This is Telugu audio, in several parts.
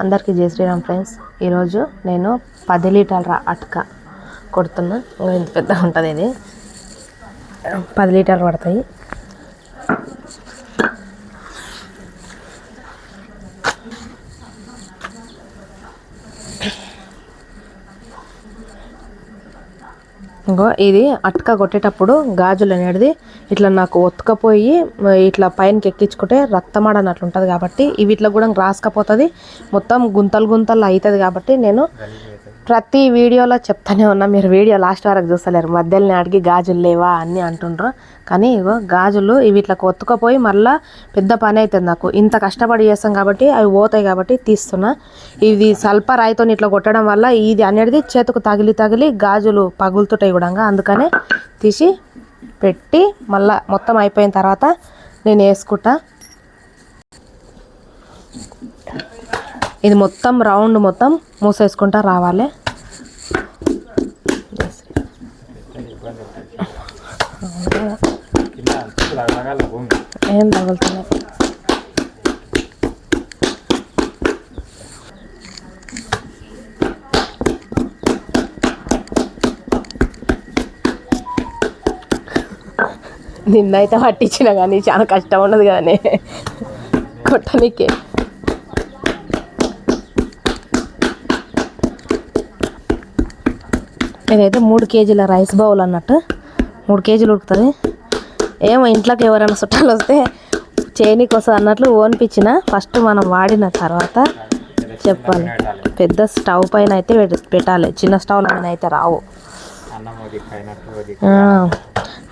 అందరికీ జై శ్రీరామ్ ఫ్రెండ్స్. ఈరోజు నేను పది లీటర్ల అటుక కొడుతున్నా. ఇంత పెద్దగా ఉంటుంది ఇది. పది లీటర్లు పడతాయి. ఇంకో ఇది అట్క కొట్టేటప్పుడు గాజులు అనేది ఇట్లా నాకు ఒత్తుకపోయి ఇట్లా పైనకి ఎక్కించుకుంటే రక్తమాడ అన్నట్లు ఉంటుంది కాబట్టి ఇవి ఇట్లా కూడా రాసుకపోతుంది. మొత్తం గుంతలు గుంతలు అవుతుంది కాబట్టి నేను ప్రతి వీడియోలో చెప్తానే ఉన్నా మీరు వీడియో లాస్ట్ వరకు చూస్తలేరు. మధ్యలోనే అడిగి గాజులు లేవా అన్నీ అంటుండ్రు. కానీ ఇగో గాజులు ఇవి ఇట్లా కొత్తుకపోయి మళ్ళీ పెద్ద పని అవుతుంది నాకు. ఇంత కష్టపడి చేస్తాం కాబట్టి అవి పోతాయి కాబట్టి తీస్తున్నా. ఇది స్వల్ప రాయితో ఇట్లా కొట్టడం వల్ల ఇది అనేది చేతుకు తగిలి తగిలి గాజులు పగులుతుంటాయి కూడా అందుకనే తీసి పెట్టి మళ్ళీ మొత్తం అయిపోయిన తర్వాత నేను వేసుకుంటా. ఇది మొత్తం రౌండ్ మొత్తం మూసేసుకుంటా రావాలి. ఏం తగులుతున్నాయి నిన్నైతే పట్టించిన కానీ చాలా కష్టం ఉన్నది కానీ కొట్టనికే. ఇదైతే మూడు కేజీల రైస్ బౌల్ అన్నట్టు. మూడు కేజీలు ఉడుకుతుంది. ఏమో ఇంట్లోకి ఎవరైనా చుట్టాలు వస్తే చేయనీకి వస్తుంది అన్నట్లు ఓన్పించిన. ఫస్ట్ మనం వాడిన తర్వాత చెప్పాలి. పెద్ద స్టవ్ పైన అయితే పెట్టాలి. చిన్న స్టవ్ పైన అయితే రావు.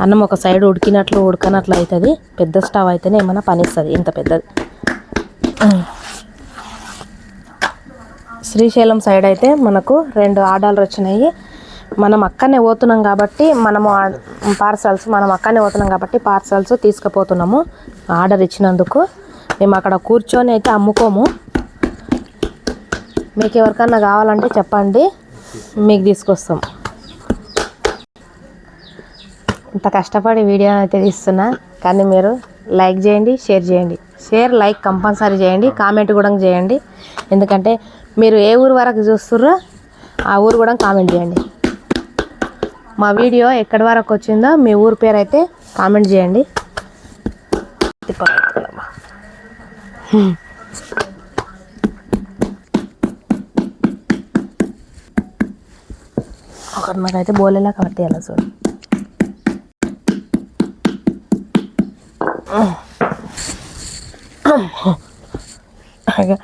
అన్నం ఒక సైడ్ ఉడికినట్లు ఉడకనట్లు అవుతుంది పెద్ద స్టవ్ అయితేనే ఏమైనా పనిస్తుంది ఇంత పెద్దది. శ్రీశైలం సైడ్ అయితే మనకు రెండు ఆర్డర్లు వచ్చినాయి. మనం అక్కడనే పోతున్నాం కాబట్టి మనము పార్సల్స్ మనం అక్కడనే పోతున్నాం కాబట్టి పార్సల్స్ తీసుకుపోతున్నాము ఆర్డర్ ఇచ్చినందుకు. మేము అక్కడ కూర్చొని అయితే అమ్ముకోము. మీకు ఎవరికన్నా కావాలంటే చెప్పండి మీకు తీసుకొస్తాం. ఇంత కష్టపడి వీడియో అయితే తీస్తున్నా కానీ మీరు లైక్ చేయండి షేర్ చేయండి. షేర్ లైక్ కంపల్సరీ చేయండి కామెంట్ కూడా చేయండి. ఎందుకంటే మీరు ఏ ఊరు వరకు చూస్తుర్రో ఆ ఊరు కూడా కామెంట్ చేయండి. మా వీడియో ఎక్కడి వరకు వచ్చిందో మీ ఊరు పేరు అయితే కామెంట్ చేయండి. ఒకటి నాకైతే బోలేలా కాబట్టి ఎలా చూడు. ಹಾಗೆ